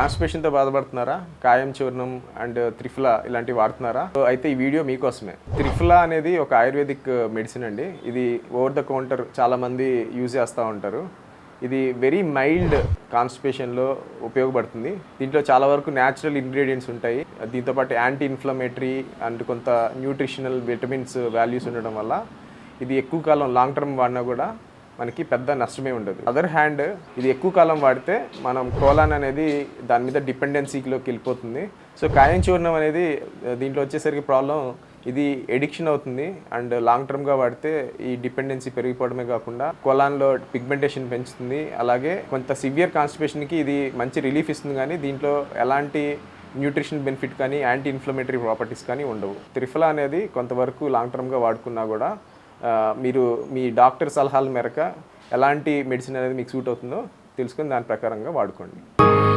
కాన్స్టిపేషన్తో బాధపడుతున్నారా? కాయం చూర్ణం అండ్ త్రిఫుల ఇలాంటివి వాడుతున్నారా? సో అయితే ఈ వీడియో మీకోసమే. త్రిఫుల అనేది ఒక ఆయుర్వేదిక్ మెడిసిన్ అండి. ఇది ఓవర్ ద కౌంటర్ చాలామంది యూజ్ చేస్తూ ఉంటారు. ఇది వెరీ మైల్డ్ కాన్స్టిపేషన్లో ఉపయోగపడుతుంది. దీంట్లో చాలా వరకు న్యాచురల్ ఇంగ్రీడియంట్స్ ఉంటాయి. దీంతోపాటు యాంటీ ఇన్ఫ్లమేటరీ అండ్ కొంత న్యూట్రిషనల్ విటమిన్స్ వాల్యూస్ ఉండడం వల్ల ఇది ఎక్కువ కాలం లాంగ్ టర్మ్ వాడినా కూడా మనకి పెద్ద నష్టమే ఉండదు. అదర్ హ్యాండ్ ఇది ఎక్కువ కాలం వాడితే మనం కోలాన్ అనేది దాని మీద డిపెండెన్సీలోకి వెళ్ళిపోతుంది. సో కాయం చూర్ణం అనేది దీంట్లో వచ్చేసరికి ప్రాబ్లం ఇది ఎడిక్షన్ అవుతుంది. అండ్ లాంగ్ టర్మ్గా వాడితే ఈ డిపెండెన్సీ పెరిగిపోవడమే కాకుండా కొలాన్లో పిగ్మెంటేషన్ పెంచుతుంది. అలాగే కొంత సివియర్ కాన్స్టిపేషన్కి ఇది మంచి రిలీఫ్ ఇస్తుంది కానీ దీంట్లో ఎలాంటి న్యూట్రిషన్ బెనిఫిట్ కానీ యాంటీ ఇన్ఫ్లమేటరీ ప్రాపర్టీస్ కానీ ఉండవు. త్రిఫలా అనేది కొంతవరకు లాంగ్ టర్మ్గా వాడుకున్నా కూడా మీరు మీ డాక్టర్ సలహాల మేరకు ఎలాంటి మెడిసిన్ అనేది మీకు సూట్ అవుతుందో తెలుసుకొని దాని ప్రకారంగా వాడుకోండి.